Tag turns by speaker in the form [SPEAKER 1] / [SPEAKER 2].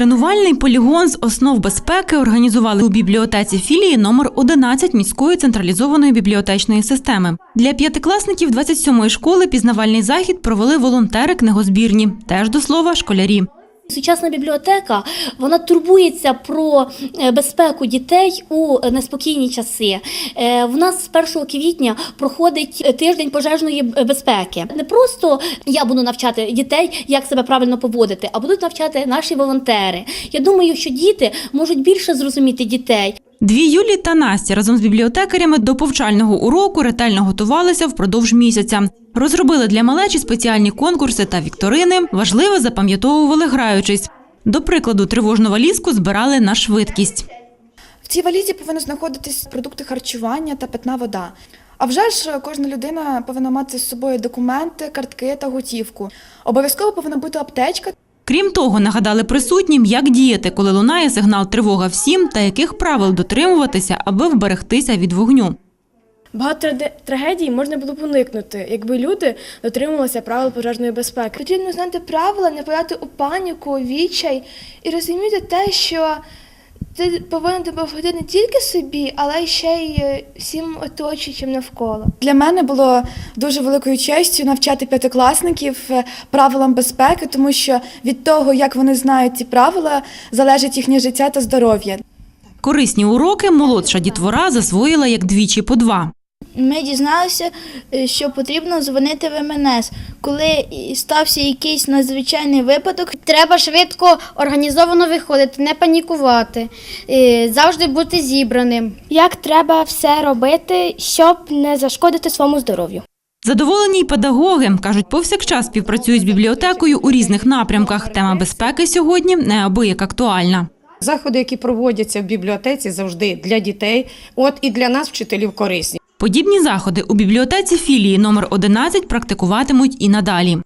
[SPEAKER 1] Тренувальний полігон з основ безпеки організували у бібліотеці філії номер 11 міської централізованої бібліотечної системи. Для п'ятикласників 27-ї школи пізнавальний захід провели волонтери книгозбірні, теж до слова школярі.
[SPEAKER 2] Сучасна бібліотека вона турбується про е, безпеку дітей у неспокійні часи. Е, В нас з 1 квітня проходить е, тиждень пожежної безпеки. Не просто я буду навчати дітей, як себе правильно поводити, а будуть навчати наші волонтери. Я думаю, що діти можуть більше зрозуміти дітей.
[SPEAKER 1] Дві Юлі та Настя разом з бібліотекарями до повчального уроку ретельно готувалися впродовж місяця. Розробили для малечі спеціальні конкурси та вікторини. Важливе запам'ятовували граючись. До прикладу, тривожну валізку збирали на швидкість.
[SPEAKER 3] В цій валізі повинні знаходитись продукти харчування та питна вода. А вже ж кожна людина повинна мати з собою документи, картки та готівку. Обов'язково повинна бути аптечка.
[SPEAKER 1] Крім того, нагадали присутнім, як діяти, коли лунає сигнал тривога всім та яких правил дотримуватися, аби вберегтися від вогню.
[SPEAKER 4] Багато трагедій можна було б уникнути, якби люди дотримувалися правил пожежної безпеки.
[SPEAKER 5] Потрібно знати правила, не подати у паніку, відчай і розуміти те, що ти повинен допомогти не тільки собі, але ще й е, всім оточуючим навколо.
[SPEAKER 3] Для мене було дуже великою честю навчати п'ятикласників е, правилам безпеки, тому що від того, як вони знають ці правила, залежить їхнє життя та здоров'я.
[SPEAKER 1] Корисні уроки молодша дітвора засвоїла як двічі по два.
[SPEAKER 6] Ми дізналися, е, що потрібно дзвонити в МНС. Коли стався якийсь надзвичайний випадок,
[SPEAKER 7] Треба швидко організовано виходити, не панікувати, е, завжди бути зібраним.
[SPEAKER 4] Як треба все робити, щоб не зашкодити своєму здоров'ю?
[SPEAKER 1] Задоволені й педагоги кажуть, повсякчас співпрацюють з бібліотекою у різних напрямках. Тема безпеки сьогодні неабияк актуальна.
[SPEAKER 8] Заходи, які проводяться в бібліотеці, завжди для дітей, от і для нас, вчителів, корисні.
[SPEAKER 1] Подібні заходи у бібліотеці філії номер 11 практикуватимуть і надалі.